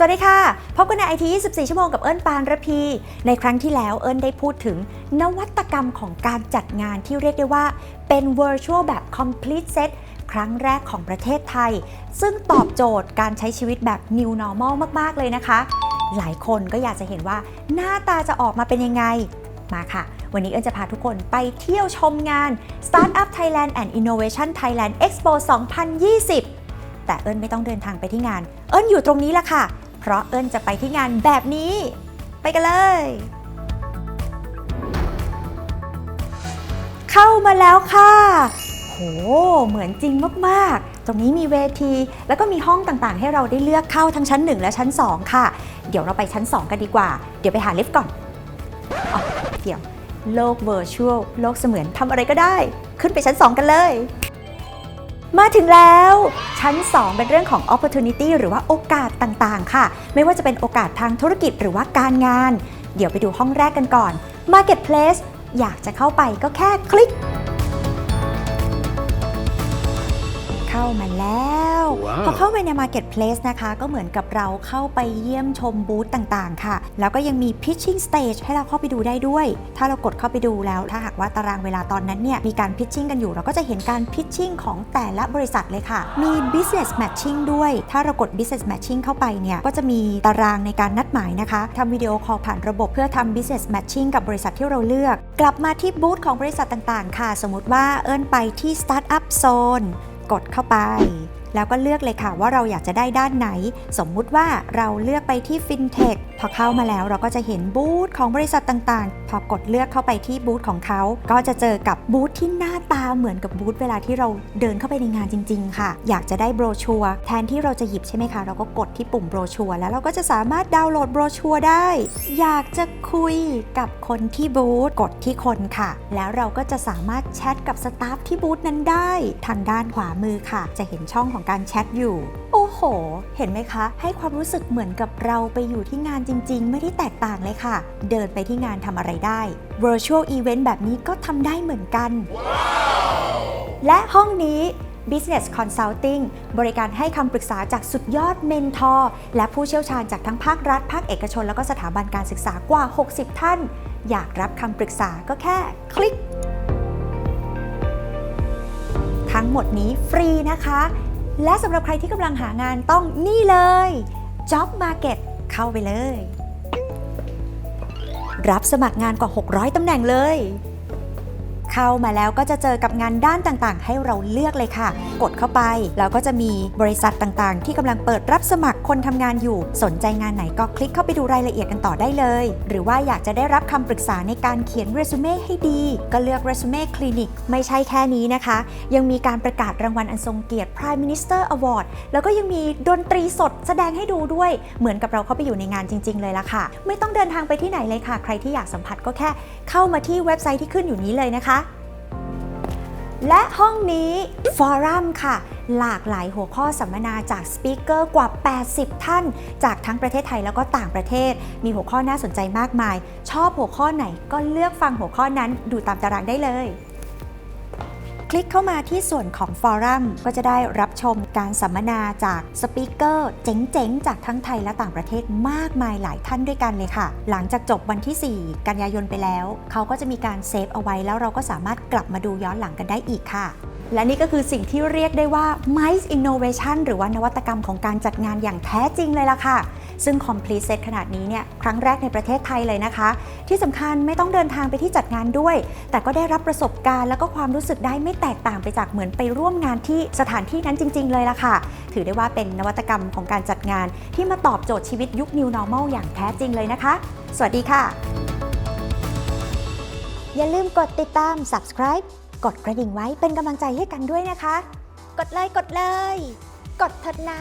สวัสดีค่ะ พบกันในไอที24 ชั่วโมงกับเอิญปานระพี ในครั้งที่แล้วเอิญได้พูดถึงนวัตกรรมของการจัดงานที่เรียกได้ว่าเป็น virtual แบบ complete set ครั้งแรกของประเทศไทย ซึ่งตอบโจทย์การใช้ชีวิตแบบ new normal มาก ๆ เลยนะคะ หลายคนก็อยากจะเห็นว่าหน้าตาจะออกมาเป็นยังไง มาค่ะ วันนี้เอิญจะพาทุกคนไปเที่ยวชมงาน Startup Thailand and Innovation Thailand Expo 2020 แต่เอิญไม่ต้องเดินทางไปที่งาน เอิญอยู่ตรงนี้ละค่ะ เพราะเอิญจะไปที่งานแบบนี้ ไปกันเลย เข้ามาแล้วค่ะ โห เหมือนจริงมาก ๆ ตรงนี้มีเวที แล้วก็มีห้องต่างๆ ให้เราได้เลือกเข้าทั้งชั้น 1 และชั้น 2 ค่ะ เดี๋ยวเราไปชั้น 2 กันดีกว่า เดี๋ยวไปหาลิฟต์ก่อนอ๋อเดี๋ยว โลก virtual โลกเสมือนทำอะไรก็ได้ ขึ้นไปชั้น 2 กันเลย มาถึงแล้ว ชั้น 2 เป็นเรื่องของ opportunity หรือว่าโอกาสต่างๆ ค่ะ ไม่ว่าจะเป็นโอกาสทางธุรกิจหรือว่าการงาน เดี๋ยวไปดูห้องแรกกันก่อน Marketplace อยากจะเข้าไปก็แค่คลิก เข้ามาแล้วว้าวพอเข้าไปใน Marketplace นะคะ ก็เหมือนกับเราเข้าไปเยี่ยมชมบูธต่างๆ ค่ะ แล้วก็ยังมี Pitching Stage ให้เราเข้าไปดูได้ด้วย ถ้าเรากดเข้าไปดูแล้ว ถ้าหากว่าตารางเวลาตอนนั้นเนี่ย มีการ Pitching กันอยู่ เราก็จะเห็นการ Pitching ของแต่ละบริษัทเลยค่ะ มี Business Matching ด้วย ถ้าเรากด Business Matching เข้าไปเนี่ย ก็จะมีตารางในการนัดหมายนะคะทำวิดีโอคอลผ่านระบบเพื่อทำ Business Matching กับบริษัทที่เราเลือก กลับมาที่บูธของบริษัทต่างๆ ค่ะ สมมติว่าเอิญไปที่ Startup Zone กดเข้าไป แล้วก็เลือกเลยค่ะว่าเราอยากจะได้ด้านไหน สมมุติว่าเราเลือกไปที่ FinTech พอเข้ามาแล้วเราก็จะเห็นบูธของบริษัทต่างๆ พอกดเลือกเข้าไปที่บูธของเขา ก็จะเจอกับบูธที่หน้าตาเหมือนกับบูธเวลาที่เราเดินเข้าไปในงานจริง ๆ ค่ะ อยากจะได้โบรชัวร์แทนที่เราจะหยิบใช่ไหมคะ เราก็กดที่ปุ่มโบรชัวร์แล้วเราก็จะสามารถดาวน์โหลดโบรชัวร์ได้ อยากจะคุยกับคนที่บูธกดที่คนค่ะ แล้วเราก็จะสามารถแชทกับสตาฟที่บูธนั้นได้ ทางด้านขวามือค่ะ จะเห็นช่องของการแชทอยู่ โอ้โห เห็นไหมคะ ให้ความรู้สึกเหมือนกับเราไปอยู่ที่งานจริง ๆ ไม่ได้แตกต่างเลยค่ะ เดินไปที่งานทำอะไรได้ virtual event แบบนี้ก็ทำได้เหมือนกันและห้องนี้ Business Consulting บริการให้คำปรึกษาจากสุดยอดเมนทอร์และผู้เชี่ยวชาญจากทั้งภาครัฐ ภาคเอกชน แล้วก็สถาบันการศึกษากว่า 60 ท่าน อยากรับคำปรึกษาก็แค่คลิก ทั้งหมดนี้ฟรีนะคะ และสำหรับใครที่กำลังหางานต้องนี่เลย Job Market เข้าไปเลย รับสมัครงานกว่า 600ตำแหน่งเลย เข้ามาแล้วก็จะเจอกับงานด้านต่างๆ ให้เราเลือกเลยค่ะ กดเข้าไปแล้วก็จะมีบริษัทต่างๆ ที่กำลังเปิดรับสมัคร คนทำงานอยู่ สนใจงานไหนก็คลิกเข้าไปดูรายละเอียดกันต่อได้เลย หรือว่าอยากจะได้รับคำปรึกษาในการเขียนเรซูเม่ให้ดี ก็เลือกเรซูเม่คลินิกไม่ใช่แค่นี้นะคะ ยังมีการประกาศรางวัลอันทรงเกียรติ Prime Minister Award แล้วก็ยังมีดนตรีสดแสดงให้ดูด้วย เหมือนกับเราเข้าไปอยู่ในงานจริง ๆ เลยล่ะค่ะ ไม่ต้องเดินทางไปที่ไหนเลยค่ะ ใครที่อยากสัมผัสก็แค่ เข้ามาที่เว็บไซต์ที่ขึ้นอยู่นี้เลยนะคะ และห้องนี้ฟอรัมค่ะ หลากหลายหัวข้อสัมมนาจากสปิเกอร์กว่า 80 ท่าน จากทั้งประเทศไทยแล้วก็ต่างประเทศ มีหัวข้อน่าสนใจมากมาย ชอบหัวข้อไหนก็เลือกฟังหัวข้อนั้นดูตามตารางได้เลย คลิกเข้ามาที่ส่วนของฟอรัมก็จะได้รับชมการสัมมนาจากสปิเกอร์เจ๋งๆ จากทั้งไทยและต่างประเทศมากมายหลายท่านด้วยกันเลยค่ะ หลังจากจบวันที่ 4 กันยายนไปแล้ว เขาก็จะมีการเซฟเอาไว้แล้วเราก็สามารถกลับมาดูย้อนหลังกันได้อีกค่ะ และนี่ก็คือสิ่งที่เรียกได้ว่า MICE Innovation หรือว่านวัตกรรมของการจัดงานอย่างแท้จริงเลยล่ะค่ะ ซึ่ง Complete Set ขนาดนี้เนี่ยครั้งแรกในประเทศไทยเลยนะคะ ที่สำคัญไม่ต้องเดินทางไปที่จัดงานด้วย แต่ก็ได้รับประสบการณ์แล้วก็ความรู้สึกได้ไม่แตกต่างไปจากเหมือนไปร่วมงานที่สถานที่นั้นจริง ๆ เลยล่ะค่ะ ถือได้ว่าเป็นนวัตกรรมของการจัดงาน ที่มาตอบโจทย์ชีวิตยุค New Normal อย่างแท้จริงเลยนะคะ สวัสดีค่ะ อย่าลืมกดติดตาม subscribe กดกระดิ่งไว้เป็นกำลังใจให้กันด้วยนะคะ กดเลยกดเลย กดเถิดนะ